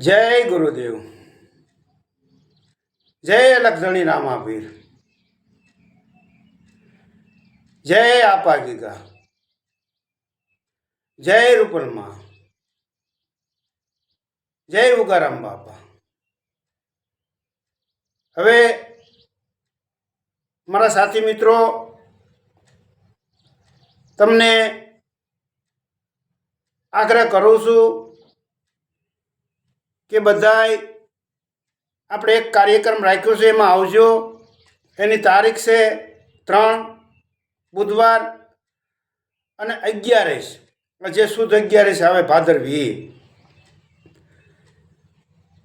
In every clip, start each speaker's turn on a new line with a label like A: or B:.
A: જય ગુરુદેવ. જય લક્ષણી રામાભીર જય આપા ગીગા. જય રૂપલમાં જય ઉગારામ બાપા. હવે મારા સાથી મિત્રો, તમને આગ્રહ કરું છું કે બધાય આપણે એક કાર્યક્રમ રાખ્યો છે, એમાં આવજો. એની તારીખ છે ત્રણ બુધવાર અને અગિયારીસ. જે શુદ્ધ અગિયારીસ આવે ભાદરવી.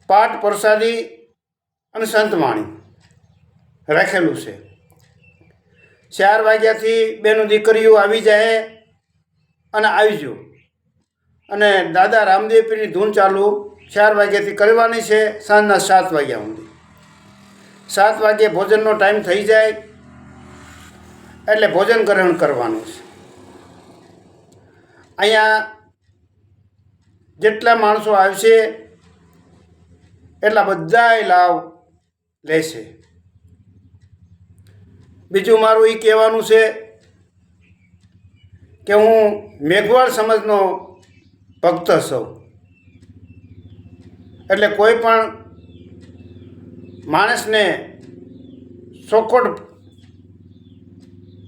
A: પાઠ પ્રસાદી અને સંતવાણી રાખેલું છે. ચાર વાગ્યાથી બેનું દીકરીઓ આવી જાય અને આવજો. અને દાદા રામદેવપીરની ધૂન ચાલુ ચાર વાગ્યાથી કરવાની છે, સાંજના સાત વાગ્યા સુધી. સાત વાગ્યે ભોજનનો ટાઈમ થઈ જાય, એટલે ભોજન ગ્રહણ કરવાનું છે. અહીંયા જેટલા માણસો આવશે, એટલા બધાય લાભ લેશે. બીજું મારું એ કહેવાનું છે કે હું મેઘવાળ સમાજનો ભક્ત છું. એટલે કોઈ પણ માણસને ચોખોટ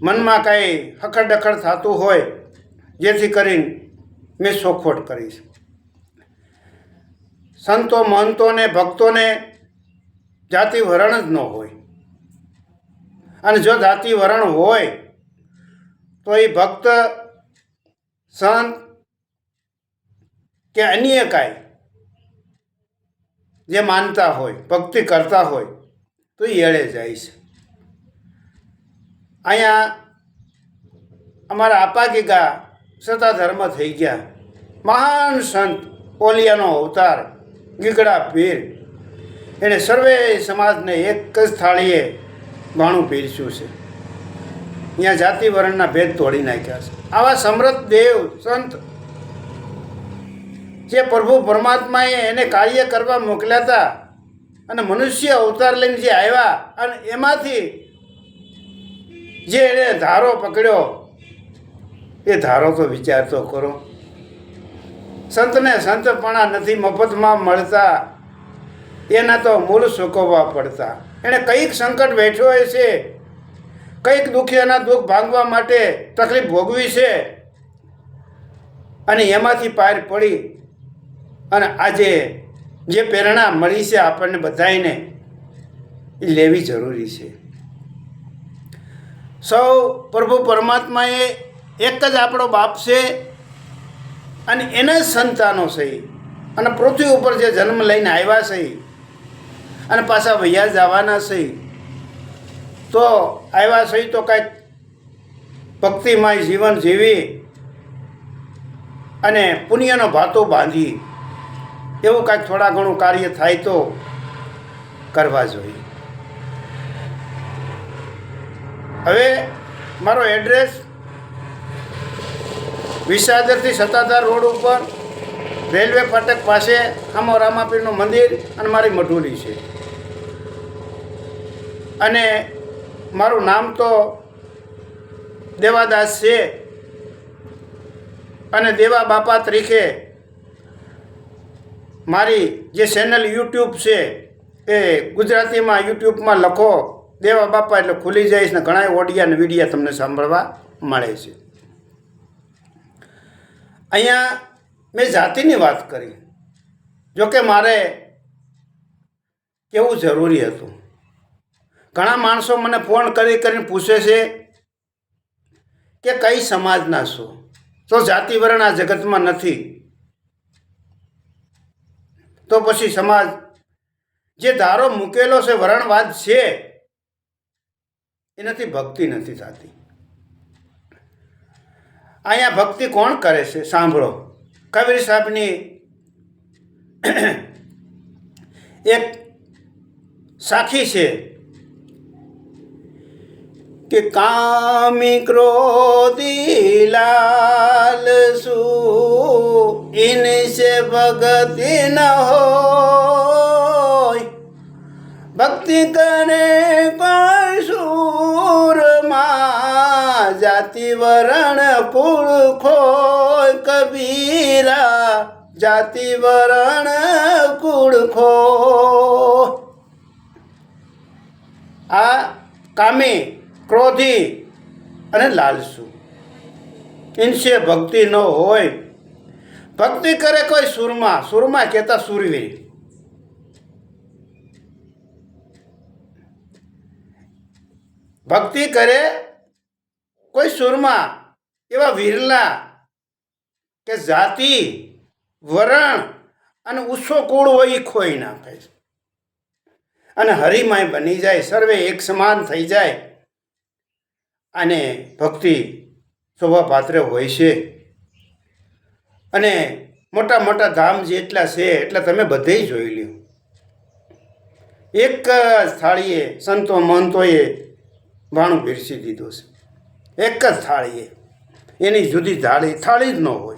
A: મનમાં કાંઈ હખડડખડ થતું હોય, જેથી કરીને મેં સોખોટ કરીશ સંતો, મહંતોને, ભક્તોને જાતિ વરણ જ ન હોય. અને જો જાતિ વરણ હોય, તો એ ભક્ત, સંત કે અન્ય કાંઈ જે માનતા હોય, ભક્તિ કરતા હોય, તો એળે જાય છે. અહીંયા અમારા આપા ગીગા સતા ધર્મ થઈ ગયા. મહાન સંત ઓલિયાનો અવતાર, ગીગડા પીર. એણે સર્વે સમાજને એક જ થાળીએ ભાણું પીરસ્યું છે. અહીંયા જાતિ વર્ણના ભેદ તોડી નાખ્યા છે. આવા સમૃદ્ધ દેવ, સંત જે પ્રભુ પરમાત્માએ એને કાર્ય કરવા મોકલ્યા હતા અને મનુષ્ય અવતાર લઈને જે આવ્યા અને એમાંથી જે એણે ધારો પકડ્યો, એ ધારો તો વિચાર તો કરો. સંતને સંતપણા નથી, મફતમાં મળતા. એના તો મૂળ સુકવવા પડતા. એણે કંઈક સંકટ વેઠ્યો છે કંઈક દુખિયાના દુઃખ ભાંગવા માટે તકલીફ ભોગવી છે. અને એમાંથી પાર પડી અને આજે જે પ્રેરણા મળી છે આપણને બધાને એ લેવી જરૂરી છે. સૌ પ્રભુ પરમાત્માએ એક જ આપણો બાપ છે અને એના જ સંતાનો છે. અને પૃથ્વી ઉપર જે જન્મ લઈને આવ્યા છે, અને પાછા વૈયા જવાના છે, તો આવ્યા છે તો કાંઈક ભક્તિમય જીવન જીવી અને પુણ્યનો ભાતો બાંધી એવું કાંઈક થોડા ઘણું કાર્ય થાય તો કરવા જોઈએ. હવે મારો એડ્રેસ વિસાદરથી સત્તાધાર રોડ ઉપર રેલવે ફાટક પાસે આમો રામાપીરનું મંદિર અને મારી મઢુલી છે. અને મારું નામ તો દેવાદાસ છે. અને દેવા બાપા તરીકે મારી જે ચેનલ યુટ્યુબ છે, એ ગુજરાતીમાં યુટ્યુબમાં લખો. દેવા બાપા એટલે ખુલી જઈશ ને ઘણા ઓડિયા અને વિડીયા તમને સાંભળવા મળે છે. અહીંયા મેં જાતિની વાત કરી. જોકે મારે કેવું જરૂરી હતું. ઘણા માણસો મને ફોન કરી કરીને પૂછે છે કે કઈ સમાજના છો? તો જાતિ વર્ણ આ જગતમાં નથી. તો પછી સમાજ, જે ધારો મૂકેલો છે, વરણવાદ છે, એનાથી ભક્તિ નથી થતી. અહીંયા ભક્તિ કોણ કરે છે? સાંભળો. કબીર સાહેબની એક સાખી છે. કે કામી ક્રોધી લાલ સુ ઇનસે ભગતિ ન હોય. ભક્તિ કરે કોઈ સુરમાં જાતિ વરણ કુળ ખોય કબીરા. જાતિ વરણ કુળ ખો આ કામી ક્રોધી અને લાલસુ. ઇન્સે ભક્તિ ન હોય. ભક્તિ કરે કોઈ સુરમાં. સુરમાં કહેતા સૂરવીર ભક્તિ કરે કોઈ સુરમાં એવા વિરલા કે જાતિ, વરણ અને ઉસો કુળ હોય એ ખોઈ નાખે છે. અને હરિમાય બની જાય. સર્વે એક સમાન થઈ જાય. અને ભક્તિ શોભાપાત્ર હોય છે. અને મોટા મોટા ધામ જેટલા છે એટલા તમે બધે જોઈ લ્યો. એક જ થાળીએ સંતો મહંતોએ ભાણું પીરસી દીધું છે. એક જ થાળીએ. એની જુદી થાળી થાળી જ ન હોય.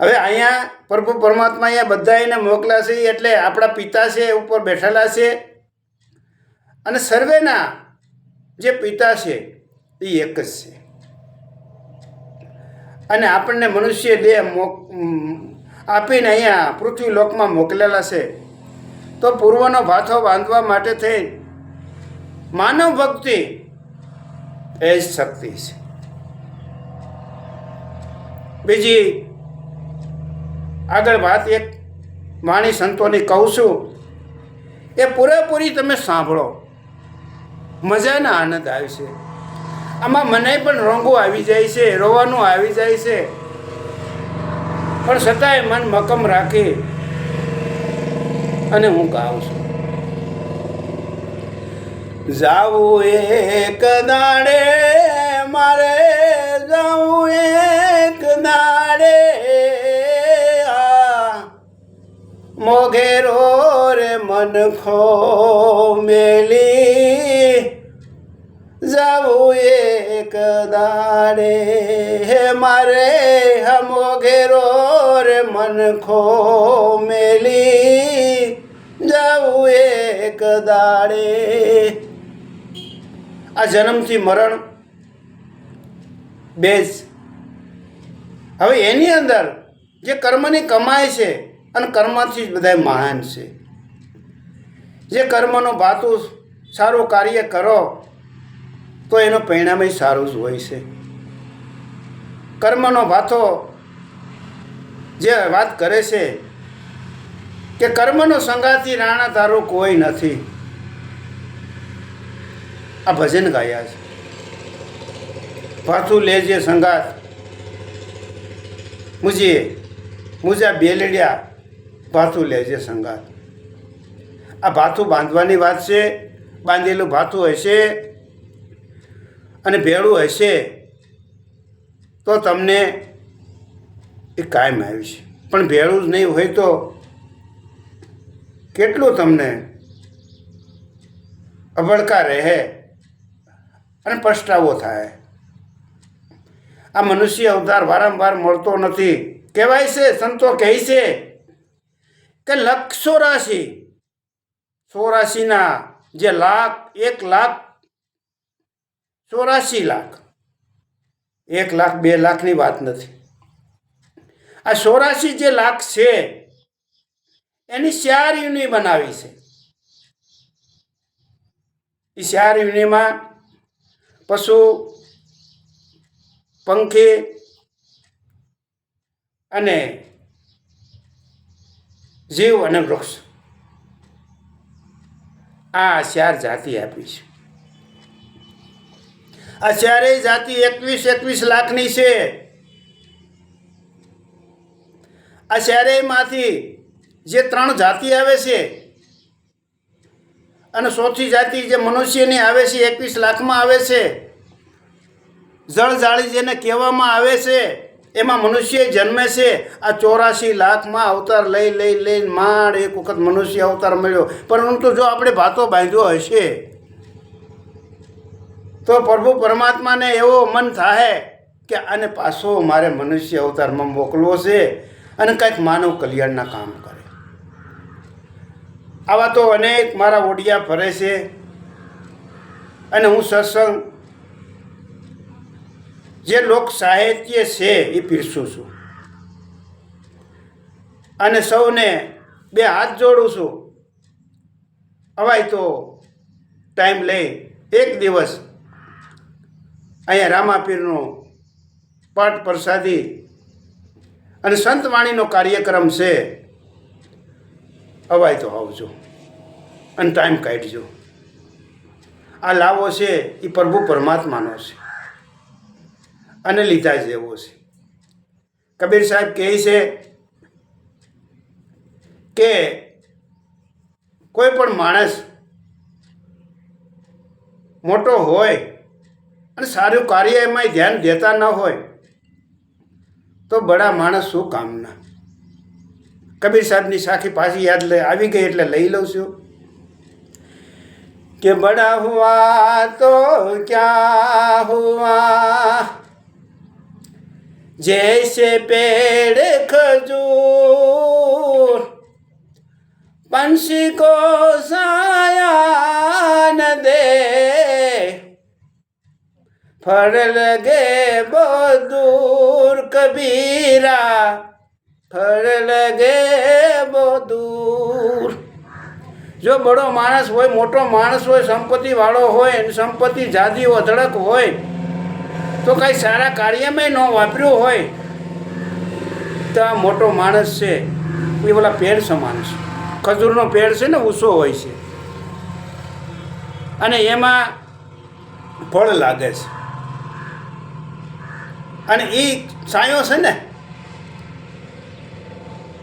A: હવે અહીંયા પ્રભુ પરમાત્મા અહીંયા બધા એને મોકલા છે એટલે આપણા પિતા છે, ઉપર બેઠેલા છે. અને સર્વેના જે પિતા છે, એ એક જ છે. અને આપણને મનુષ્ય દેહ આપીને અહીંયા પૃથ્વી લોકમાં મોકલેલા છે. તો પૂર્વનો ભાથો બાંધવા માટે થઈ માનવ ભક્તિ એ જ શક્તિ છે. બીજી આગળ વાત એક વાણી સંતોની કહું છું. એ પૂરેપૂરી તમે સાંભળો. મજાના આનંદ આવશે આમાં મને પણ રંગો આવી જાય છે, રોવાનું આવી જાય છે. પણ છતાંય મન મકમ રાખી અને હું ગાઉં છું. જાવું એક દાડે, મારે જાવું એક દાડે. મોઘેરો રે મન ખો મેલી. જાવું એક દાડે. હે મારે હમો ઘેરો રે મન ખો મેલી જાવું એક દાડે. આ જન્મથી મરણ બે જ હવે એની અંદર જે કર્મની કમાય છે, અને કર્મથી જ બધા મહાન છે. જે કર્મનું ભાતું સારું કાર્ય કરો તો એનું પરિણામ સારું જ હોય છે. કર્મનો ભાથો જે વાત કરે છે કે કર્મનો સંગાતી રાણા તારો કોઈ નથી. આ ભજન ગાયા છે. પાછું લેજે સંગાત મુજે, મુજા બેલડ્યા ભાથું લેજે સંગાત આ ભાથું બાંધવાની વાત છે, બાંધેલું ભાથું હશે અને ભેળું હશે તો તમને એ કાયમ આવી છે. પણ ભેળું જ નહીં હોય તો કેટલું તમને અભડકા રહે અને પછતાવો થાય. આ મનુષ્ય અવતાર વારંવાર મળતો નથી. કહેવાય છે, સંતો કહે છે કે લક્ષ ચોરાશી ચોરાશીના જે લાખ, એક લાખ ચોરાશી લાખ. એક લાખ, બે લાખની વાત નથી. આ ચોરાસી જે લાખ છે, એની ચાર યુનિ બનાવી છે. એ ચાર યુનિમાં પશુ, પંખી અને જીવ અને વૃક્ષ આ ચાર જાતિ આપી છે. આ ચારેય જાતિ એકવીસ એકવીસ લાખની છે. આ ચારેયમાંથી જે ત્રણ જાતિ આવે છે, અને ચોથી જાતિ જે મનુષ્યની આવે છે, એકવીસ લાખમાં આવે છે જળજાળી જેને કહેવામાં આવે છે, એમાં મનુષ્ય જન્મે છે. આ ચોરાશી લાખમાં અવતાર લઈ લઈ લઈ માંડ એક વખત મનુષ્ય અવતાર મળ્યો. પરંતુ જો આપણે ભાતો બાંધ્યો હશે તો પ્રભુ પરમાત્માને એવો મન થાય કે આને પાછો મારે મનુષ્ય અવતારમાં મોકલવો છે અને કંઈક માનવ કલ્યાણના કામ કરે. આવા તો અનેક મારા ઓડિયા ફરે છે અને હું સત્સંગ જે લોક સાહિત્ય છે એ પીરસું છું. અને સૌને બે હાથ જોડું છું. અવાય તો ટાઈમ લઈ એક દિવસ અહીંયા રામાપીરનો પાઠ પ્રસાદી અને સંતવાણીનો કાર્યક્રમ છે, અવાય તો આવજો અને ટાઈમ કાઢજો. આ લાવો છે એ પ્રભુ પરમાત્માનો છે. અને લીધા જેવો છે. કબીર સાહેબ કહે છે કે કોઈ પણ માણસ મોટો હોય અને સારું કાર્ય એમાં ધ્યાન દેતા ન હોય, તો બડા માણસ શું કામના? કબીર સાહેબની સાખી પાછી યાદ લઈ આવી ગઈ એટલે લઈ લઉં છું. કે બડા હુઆ તો ક્યાં હુઆ? જૈસે પેડ ખજૂર, પંછી કો સાયા ફળ લગે બોધૂર કબીરા. ફળ લગે બોધૂર જો બડો માણસ હોય, મોટો માણસ હોય, સંપત્તિ વાળો હોય, અને સંપત્તિ જાદી અધડક હોય, તો કાંઈ સારા કાર્યમાં ન વાપર્યું હોય, તો આ મોટો માણસ છે. એ પેલા પેડ સમાન છે. ખજૂરનો પેડ છે ને, ઊંચો હોય છે. અને એમાં ફળ લાગે છે. અને એ સાયો છે ને,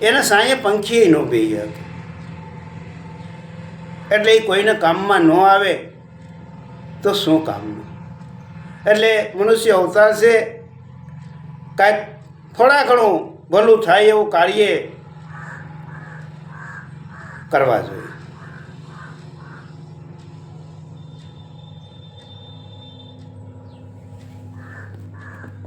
A: એના સાંયે પંખી ન બેહી શકે. એટલે એ કોઈને કામમાં ન આવે તો શું કામનું? એટલે મનુષ્ય અવતાર છે, કાંઈક થોડા ઘણું ભલું થાય એવું કાર્ય કરવા જોઈએ.